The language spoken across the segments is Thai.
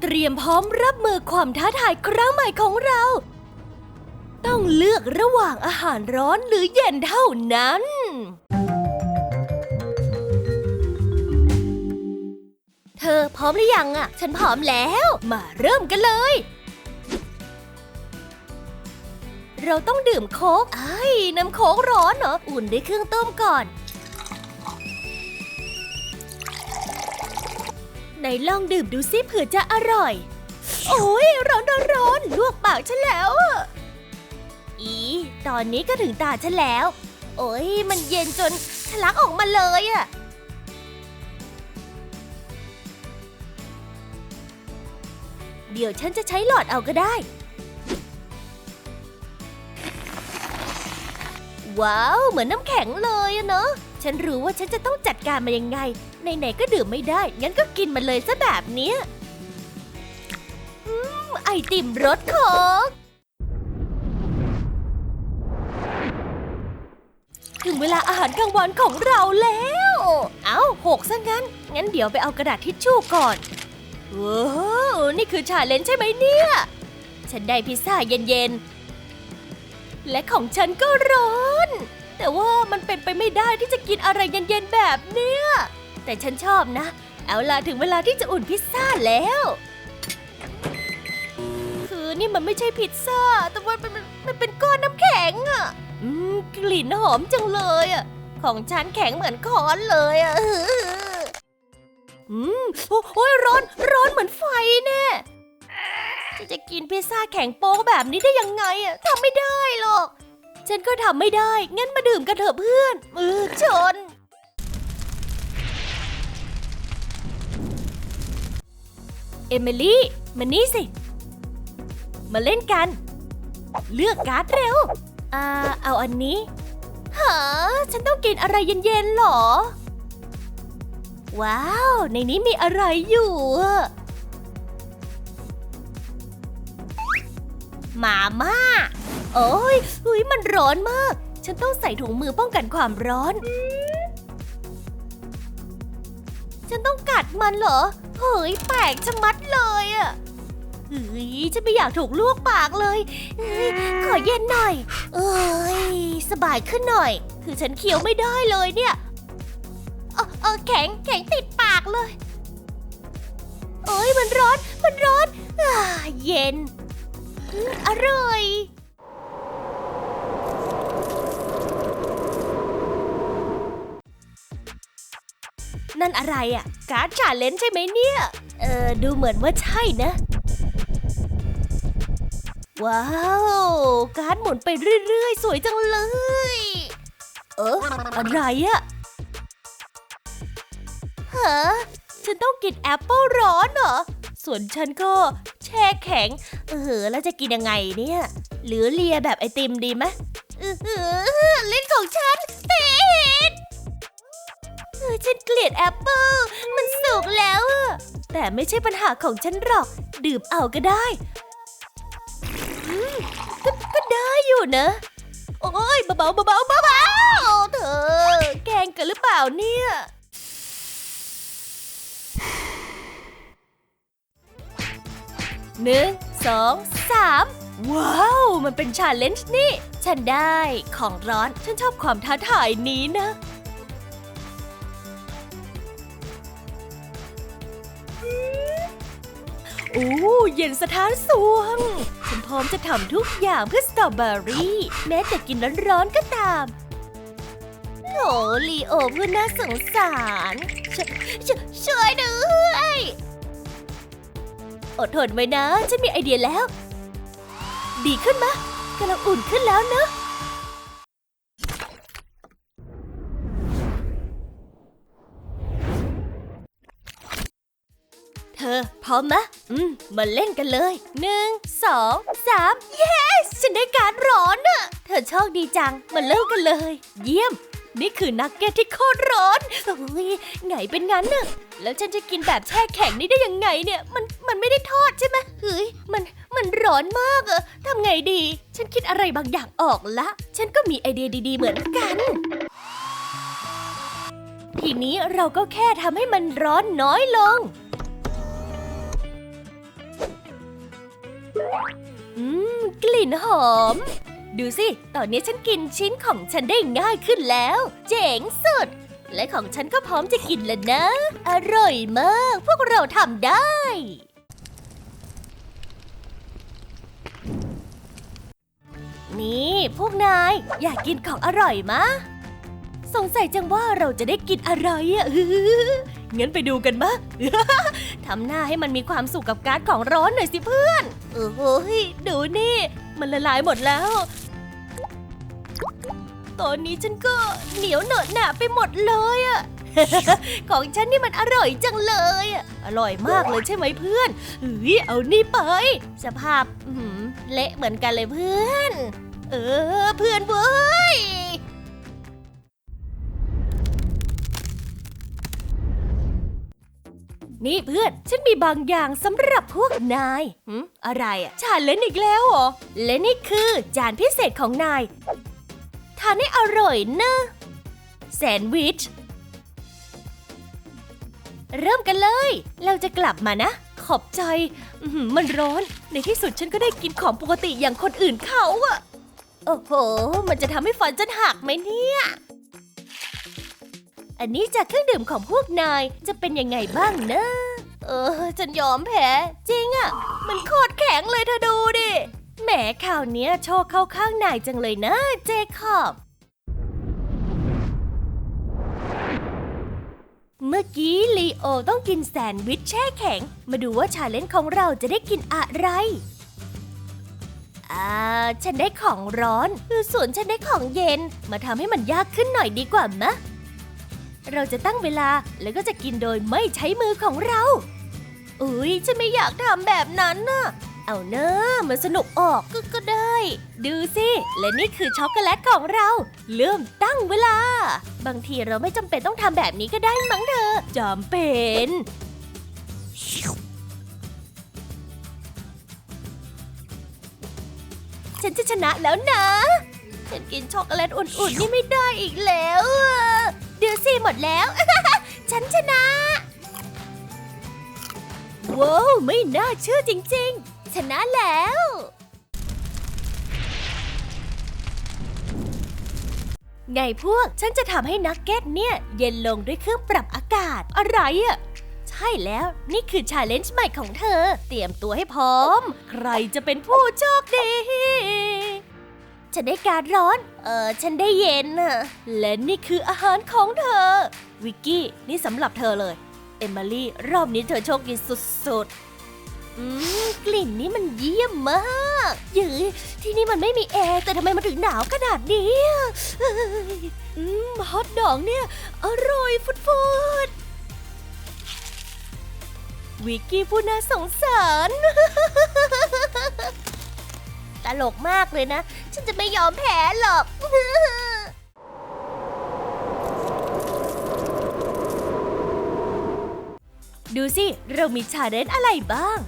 เตรียมพร้อมรับมือความท้าทายครั้งใหม่ของเรา ต้องเลือกระหว่างอาหารร้อนหรือเย็นเท่านั้น เธอพร้อมหรือยังอะฉันพร้อมแล้ว มาเริ่มกันเลย เราต้องดื่มโค้กไอ้น้ำโค้กร้อนเหรอ อุ่นด้วยเครื่องต้มก่อน นลองดื่มดูสิเผื่อจะอร่อย โอ้ยร้อนร้อนร้อนลวกปากฉันแล้วอะอี ตอนนี้ก็ถึงตาฉันแล้ว โอ้ยมันเย็นจนทะลักออกมาเลยอะเดี๋ยวฉันจะใช้หลอดเอาก็ได้ ว้าว เหมือนน้ำแข็งเลยอะเนอะ ฉันรู้ว่าฉันจะต้องจัดการมันยังไง ไหนๆก็ดื่มไม่ได้ งั้นก็กินมันเลยซะแบบเนี้ยอืมไอติมรสโคกถึงเวลาอาหารกลางวันของเราแล้ว เอ้าหกซะงั้น งั้นเดี๋ยวไปเอากระดาษทิชชู่ก่อนว้าวนี่คือชาเลนจ์ใช่ไหมเนี่ย ฉันได้พิซซ่าเย็นๆ และของฉันก็ร้อน แต่ว่ามันเป็นไปไม่ได้ที่จะกินอะไรเย็นๆแบบเนี้ย แต่ฉันชอบนะ เอาล่ะถึงเวลาที่จะอุ่นพิซซ่าแล้ว คือนี่มันไม่ใช่พิซซ่า แต่ว่ามันมันมันเป็นก้อนน้ำแข็งอะอืมกลิ่นหอมจังเลยอะของฉันแข็งเหมือนค้อนเลยอะอืมโอ้ยร้อนร้อนเหมือนไฟแน่จะจะกินพิซซ่าแข็งโป๊กแบบนี้ได้ยังไงอะทำไม่ได้หรอก ฉันก็ทำไม่ได้ งั้นมาดื่มกันเถอะเพื่อน มือชน เอมิลี่ มานี่สิ มาเล่นกัน เลือกการ์ดเร็ว อ่า เอาอันนี้หาฉันต้องกินอะไรเย็นๆหรอ ว้าว ในนี้มีอะไรอยู่อะหมาม่า โอ้ยเฮ้ยมันร้อนมาก ฉันต้องใส่ถุงมือป้องกันความร้อน ฉันต้องกัดมันเหรอ เฮ้ยแปลกชะมัดเลยอะเฮ้ยฉันไม่อยากถูกลวกปากเลยเฮ้ยขอเย็นหน่อย เอ้ยสบายขึ้นหน่อย คือฉันเคี้ยวไม่ได้เลยเนี่ยเออเออแข็งแข็งติดปากเลยเอ้ยมันร้อนมันร้อนอ่าเย็นอืมอร่อย นั่นอะไรอะ่ะ การ์ดชาเลนจ์ใช่ไหมเนี่ย เออดูเหมือนว่าใช่นะ ว้าว การ์ดหมุนไปเรื่อยๆ สวยจังเลย เอออะไรอะ่ะฮะฉันต้องกินแอปเปิลร้อนเหรอ ส่วนฉันก็แช่แข็ง เออแล้วจะกินยังไงเนี่ย หรือเลียแบบไอติมดีไหมเออลิ้นของฉัน ฉันเกลียดแอปเปิลมันสุกแล้วอะแต่ไม่ใช่ปัญหาของฉันหรอก ดื่มเอาก็ได้อืมก็ก็ได้อยู่นะ โอ้ยเบาๆเบาๆเบาๆเธอ แกล้งกันหรือเปล่าเนี่ย หนึ่งสองสามว้าว มันเป็นชาเลนจ์นี่ ฉันได้ของร้อน ฉันชอบความท้าทายนี้นะ อ้เย็นสถานสวง ฉันพร้อมจะทำทุกอย่างเพื่อสตรอเบอรี่ แม้แต่กินร้อนๆก็ตามโถลีโอเพื่อนน่าสงสารชชช่วยด้วยอดทนไว้นะ ฉันมีไอเดียแล้ว ดีขึ้นมะกำลังอุ่นขึ้นแล้วเนอะ พร้อมมะอืม มาเล่นกันเลยหนึ่งสองสามเย้ ฉันได้การร้อนอะเธอโชคดีจัง มาเริ่มกันเลย เยี่ยม นี่คือนักเก็ตที่โคตรร้อนโอ้ยไงเป็นงั้นน่ะ แล้วฉันจะกินแบบแช่แข็งนี่ได้ยังไงเนี่ย มัน มันไม่ได้ทอดใช่ไหมเฮ้ย มัน มันร้อนมากอะทำไงดี ฉันคิดอะไรบางอย่างออกละ ฉันก็มีไอเดียดีๆเหมือนกันทีนี้เราก็แค่ทำให้มันร้อนน้อยลง อืม กลิ่นหอม ดูสิ ตอนนี้ฉันกินชิ้นของฉันได้ง่ายขึ้นแล้ว เจ๋งสุด และของฉันก็พร้อมจะกินแล้วนะ อร่อยมาก พวกเราทำได้ นี่ พวกนาย อยากกินของอร่อยมะ สงสัยจังว่าเราจะได้กินอะไรอะงั้นไปดูกันมะ ทำหน้าให้มันมีความสุขกับการ์ดของร้อนหน่อยสิเพื่อน โอ้โหดูนี่ มันละลายหมดแล้ว ตอนนี้ฉันก็เหนียวเหนอะหนาไปหมดเลยอะของฉันนี่มันอร่อยจังเลยอะอร่อยมากเลยใช่ไหมเพื่อนเฮ้ยเอานี่ไป สภาพเละเหมือนกันเลยเพื่อน เออ เพื่อนเว้ย นี่เพื่อน ฉันมีบางอย่างสำหรับพวกนายหืมอะไรอะชาเลนจ์อีกแล้วเหรอ และนี่คือจานพิเศษของนาย ทานให้อร่อยนะ แซนด์วิช เริ่มกันเลย เราจะกลับมานะ ขอบใจอื้อหือมันร้อน ในที่สุดฉันก็ได้กินของปกติอย่างคนอื่นเขาอะโอ้โห มันจะทำให้ฟันฉันหักไหมเนี่ย อันนี้จากเครื่องดื่มของพวกนายจะเป็นยังไงบ้างนะ เออ ฉันยอมแพ้ จริงอะมันโคตรแข็งเลยเธอดูดิ แหมข่าวเนี้ยโชคเข้าข้างนายจังเลยนะเจคอบเมื่อกี้ลีโอต้องกินแซนด์วิชแช่แข็ง มาดูว่าชาเลนจ์ของเราจะได้กินอะไรอ่าฉันได้ของร้อน ส่วนฉันได้ของเย็น มาทำให้มันยากขึ้นหน่อยดีกว่ามะ เราจะตั้งเวลาแล้วก็จะกินโดยไม่ใช้มือของเราอุ้ยฉันไม่อยากทำแบบนั้นน่ะ เอาเนอะมันสนุกออกก็ก็ได้ ดูสิ และนี่คือช็อกโกแลตของเรา เริ่มตั้งเวลา บางทีเราไม่จำเป็นต้องทำแบบนี้ก็ได้มั้งเธอจำเป็นฉันจะชนะแล้วนะ ฉันกินช็อกโกแลตอุ่นๆนี่ไม่ได้อีกแล้วอะ ดูสิหมดแล้ว ฉันชนะ ว้าว ไม่น่าเชื่อจริง ๆ ชนะแล้ว ไงพวกฉันจะทำให้นักเก็ตเนี่ย เย็นลงด้วยเครื่องปรับอากาศ อะไรอะ่ะใช่แล้วนี่คือชาเลนจ์ใหม่ของเธอ เตรียมตัวให้พร้อม ใครจะเป็นผู้โชคดี ฉันได้การร้อน เออฉันได้เย็นน่ะและนี่คืออาหารของเธอ วิกกี้นี่สำหรับเธอเลย เอมิลี่รอบนี้เธอโชคดีสุดๆ อืมกลิ่นนี้มันเยี่ยมมากยืยที่นี่มันไม่มีแอร์แต่ทำไมมันถึงหนาวขนาดนี้อะเอ้ยอืมฮอตดอกเนี่ย อร่อยฟุดๆวิกกี้ผู้น่าสงสาร ตลกมากเลยนะ ฉันจะไม่ยอมแพ้หรอก ดูสิ เรามีชาเลนจ์อะไรบ้าง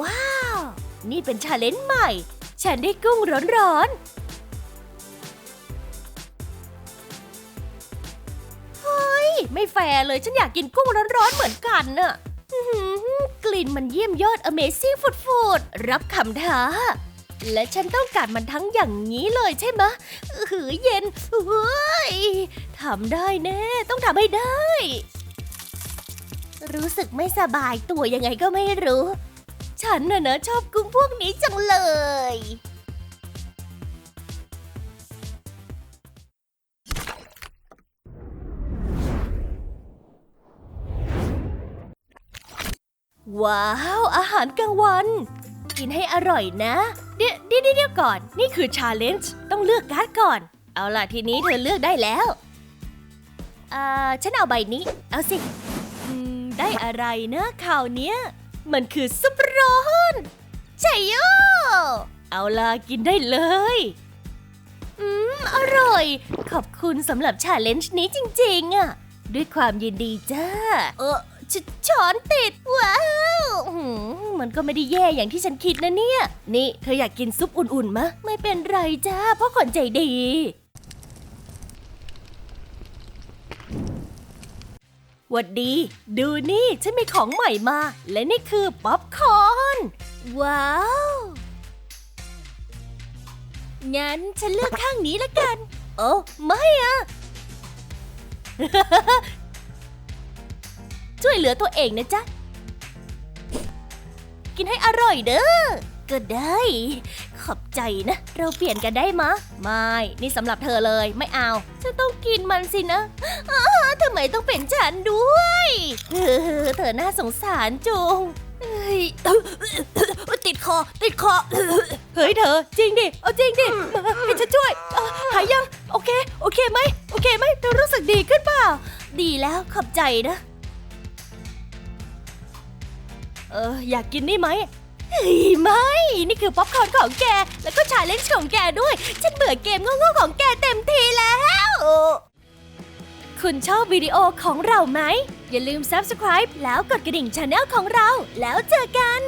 ว้าว นี่เป็นชาเลนจ์ใหม่ ฉันได้กุ้งร้อนๆ เฮ้ย ไม่แฟร์เลย ฉันอยากกินกุ้งร้อนๆ เหมือนกันน่ะ กลิ่นมันเยี่ยมยอด Amazing ฟุดๆรับคำท้า และฉันต้องการมันทั้งอย่างนี้เลยใช่ไหมะอื้อหือเย็นเฮ้ยทำได้แน่ ต้องทำให้ได้ รู้สึกไม่สบายตัวยังไงก็ไม่รู้ ฉันน่ะนะชอบกุ้งพวกนี้จังเลย ว้าว อาหารกลางวัน กินให้อร่อยนะเดี๋ยวเดี๋ยวเดี๋ยวก่อน นี่คือชาเลนจ์ต้องเลือกการ์ดก่อน เอาล่ะทีนี้เธอเลือกได้แล้วอ่าฉันเอาใบนี้ เอาสิได้อะไรนะข่าวเนี้ย มันคือซุปร้อนใช่โยเอาล่ะกินได้เลย อืม อร่อย ขอบคุณสำหรับชาเลนจ์นี้จริง ๆ อะ ด้วยความยินดีจ้า เออชช้อนติดว มันก็ไม่ได้แย่อย่างที่ฉันคิดนะเนี่ย นี่เธออยากกินซุปอุ่นๆมะ ไม่เป็นไรจ้าเพราะคนใจดีวหวัดดี ดูนี่ ฉันมีของใหม่มา และนี่คือป๊อปคอร์น ว้าว งั้นฉันเลือกข้างนี้ละกัน โอ้ไม่อะช่วยเหลือตัวเองนะจ๊ะ กินให้อร่อยเด้อ ก็ได้ ขอบใจนะ เราเปลี่ยนกันได้มะ ไม่ นี่สำหรับเธอเลย ไม่เอา ฉันต้องกินมันสินะอ้าทำไมต้องเป็นฉันด้วยเออเธอน่าสงสารจุงเฮ้ยติดคอ ติดคอ เฮ้ยเธอ จริงดิ เอาจริงดิมาให้ฉันช่วย หายยัง โอเค โอเคไหม โอเคไหมเธอรู้สึกดีขึ้นเปล่า ดีแล้ว ขอบใจนะ เอออยากกินนี่ไหมเฮ้ยไม่ นี่คือป๊อปคอร์นของแก แล้วก็ชาเลนจ์ของแกด้วย ฉันเบื่อเกมโง่ๆของแกเต็มทีแล้ว คุณชอบวิดีโอของเราไหม อย่าลืม subscribe แล้วกดกระดิ่งช anel ของเรา แล้วเจอกัน